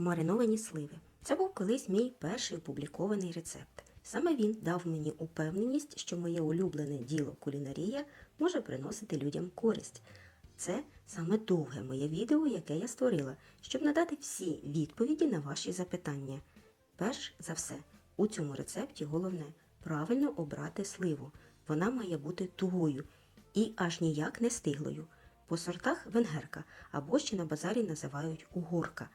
Мариновані сливи. Це був колись мій перший опублікований рецепт. Саме він дав мені упевненість, що моє улюблене діло кулінарія може приносити людям користь. Це саме довге моє відео, яке я створила, щоб надати всі відповіді на ваші запитання. Перш за все, у цьому рецепті головне правильно обрати сливу. Вона має бути тугою і аж ніяк не стиглою. По сортах венгерка або ще на базарі називають угорка,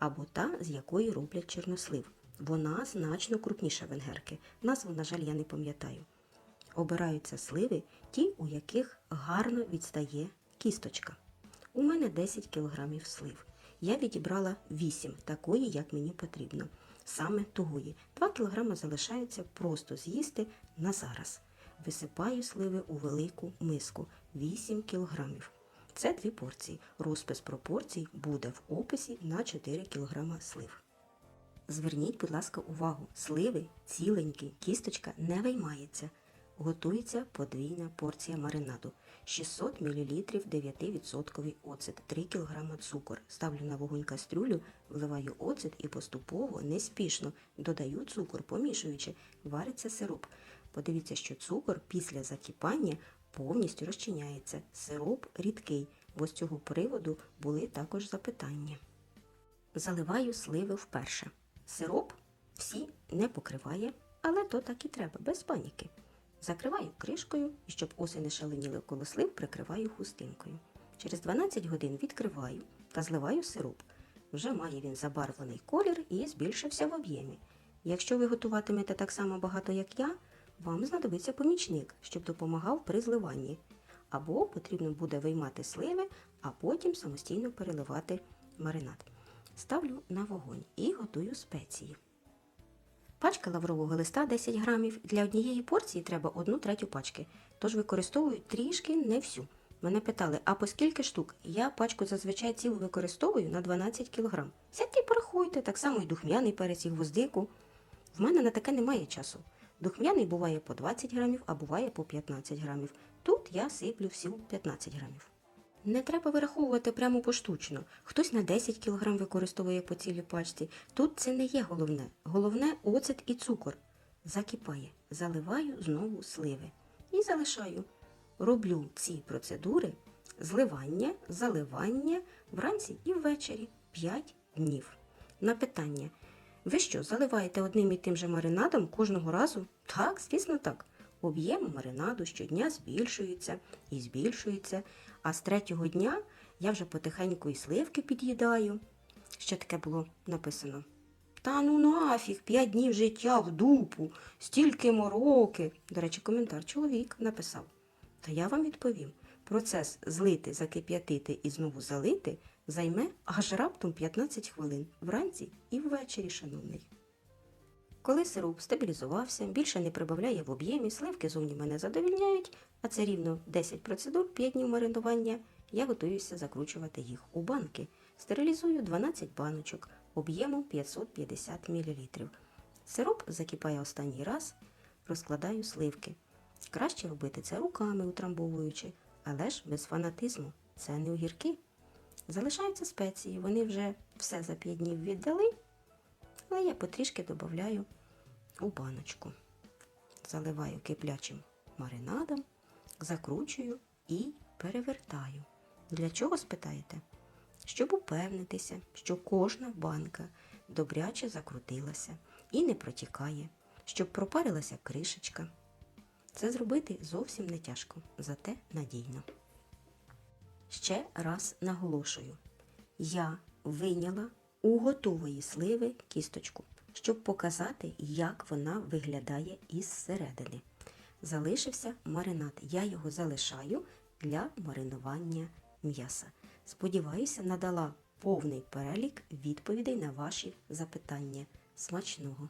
або та, з якої роблять чорнослив. Вона значно крупніша венгерки. Назву, на жаль, я не пам'ятаю. Обираються сливи, ті, у яких гарно відстає кісточка. У мене 10 кг слив. Я відібрала 8 такої, як мені потрібно. Саме тугої. 2 кг залишається просто з'їсти на зараз. Висипаю сливи у велику миску 8 кг. Це дві порції. Розпис пропорцій буде в описі на 4 кг слив. Зверніть, будь ласка, увагу, сливи ціленькі, кісточка не виймається. Готується подвійна порція маринаду. 600 мл 9% оцет, 3 кг цукор. Ставлю на вогонь кастрюлю, вливаю оцет і поступово, неспішно додаю цукор, помішуючи, вариться сироп. Подивіться, що цукор після закипання повністю розчиняється. Сироп рідкий, бо з цього приводу були також запитання. Заливаю сливи вперше. Сироп всі не покриває, але то так і треба, без паніки. Закриваю кришкою і щоб оси не шаленіли коло слив, прикриваю хустинкою. Через 12 годин відкриваю та зливаю сироп. Вже має він забарвлений колір і збільшився в об'ємі. Якщо ви готуватимете так само багато, як я, вам знадобиться помічник, щоб допомагав при зливанні. Або потрібно буде виймати сливи, а потім самостійно переливати маринад. Ставлю на вогонь і готую спеції. Пачка лаврового листа 10 грамів. Для однієї порції треба одну третю пачки, тож використовую трішки не всю. Мене питали, а по скільки штук? Я пачку зазвичай цілу використовую на 12 кг. Сядьте і порахуйте, так само і духмяний перець, і гвоздику. В мене на таке немає часу. Духмяний буває по 20 грамів, а буває по 15 грамів. Тут я сиплю всю 15 грамів. Не треба вираховувати прямо поштучно. Хтось на 10 кг використовує по цілій пачці. Тут це не є головне. Головне оцет і цукор. Закипає. Заливаю знову сливи. І залишаю. Роблю ці процедури зливання, заливання вранці і ввечері 5 днів. На питання. Ви що, заливаєте одним і тим же маринадом кожного разу? Так, звісно, так. Об'єм маринаду щодня збільшується і збільшується, а з третього дня я вже потихеньку і сливки під'їдаю. Ще таке було написано. Та ну нафіг, п'ять днів життя в дупу, стільки мороки. До речі, коментар чоловік написав. Та я вам відповім. Процес злити, закип'ятити і знову залити займе аж раптом 15 хвилин вранці і ввечері, шановний. Коли сироп стабілізувався, більше не прибавляє в об'ємі, сливки зовні мене задовільняють, а це рівно 10 процедур, 5 днів маринування, я готуюся закручувати їх у банки. Стерилізую 12 баночок об'ємом 550 мл. Сироп закипає останній раз, розкладаю сливки. Краще робити це руками утрамбовуючи, але ж без фанатизму. Це не огірки. Залишаються спеції, вони вже все за 5 днів віддали, але я потрішки додаю у баночку. Заливаю киплячим маринадом, закручую і перевертаю. Для чого спитаєте? Щоб упевнитися, що кожна банка добряче закрутилася і не протікає, щоб пропарилася кришечка. Це зробити зовсім не тяжко, зате надійно. Ще раз наголошую: я виняла у готової сливи кісточку, щоб показати, як вона виглядає із середини. Залишився маринад. Я його залишаю для маринування м'яса. Сподіваюся, надала повний перелік відповідей на ваші запитання. Смачного!